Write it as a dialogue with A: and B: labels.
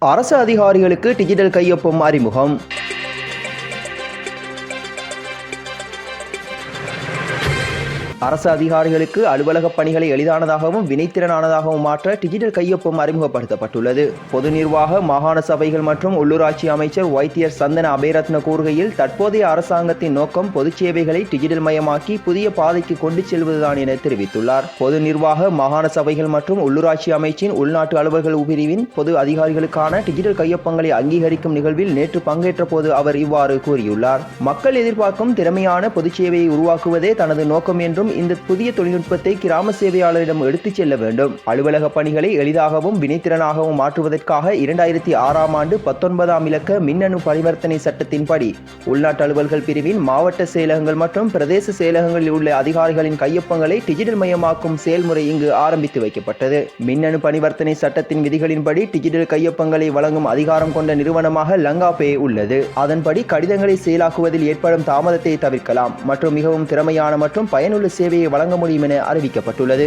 A: அரசு அதிகாரிகளுக்கு டிஜிட்டல் கையொப்பம் அறிமுகம். அரசு அதிகாரிகளுக்கு அலுவலக பணிகளை எளிதானதாகவும் வினைத்திறனானதாகவும் மாற்ற டிஜிட்டல் கையொப்பம் அறிமுகப்படுத்தப்பட்டுள்ளது. பொது நிர்வாக மாகாண சபைகள் மற்றும் உள்ளூராட்சி அமைச்சர் வைத்தியர் சந்தன அபேரத்ன கூறுகையில் தற்போதைய அரசாங்கத்தின் நோக்கம் பொதுச் சேவைகளை டிஜிட்டல் மயமாக்கி புதிய பாதைக்கு கொண்டு செல்வதுதான் என தெரிவித்துள்ளார். பொது நிர்வாக மாகாண சபைகள் மற்றும் உள்ளூராட்சி அமைச்சின் உள்நாட்டு அலுவல்கள் பிரிவின் பொது அதிகாரிகளுக்கான டிஜிட்டல் கையொப்பங்களை அங்கீகரிக்கும் நிகழ்வில் நேற்று பங்கேற்ற போது அவர் இவ்வாறு கூறியுள்ளார். மக்கள் எதிர்பார்க்கும் திறமையான பொதுச் சேவையை உருவாக்குவதே தனது நோக்கம் என்றும் இந்த புதிய தொழில்நுட்பத்தை கிராம சேவையாளரிடம் எடுத்துச் செல்ல வேண்டும். அலுவலக பணிகளை எளிதாகவும் வினைத்திறனாகவும் மாற்றுவதற்காக இரண்டாயிரத்தி ஆறாம் ஆண்டு பத்தொன்பதாம் இலக்க மின்னணு பரிவர்த்தனை சட்டத்தின்படி உள்நாட்டு அலுவல்கள் பிரிவின் மாவட்ட செயலகங்கள் மற்றும் பிரதேச செயலகங்களில் உள்ள அதிகாரிகளின் கையொப்பங்களை டிஜிட்டல் மயமாக்கும் செயல்முறை இங்கு ஆரம்பித்து வைக்கப்பட்டது. மின்னணு பரிவர்த்தனை சட்டத்தின் விதிகளின்படி டிஜிட்டல் கையொப்பங்களை வழங்கும் அதிகாரம் கொண்ட நிறுவனமாக லங்காபே உள்ளது. அதன்படி கடிதங்களை செயலாக்குவதில் ஏற்படும் தாமதத்தை தவிர்க்கலாம். மற்றும் மிகவும் திறமையான மற்றும் பயனுள்ள சேவையை வழங்க முடியும் என அறிவிக்கப்பட்டுள்ளது.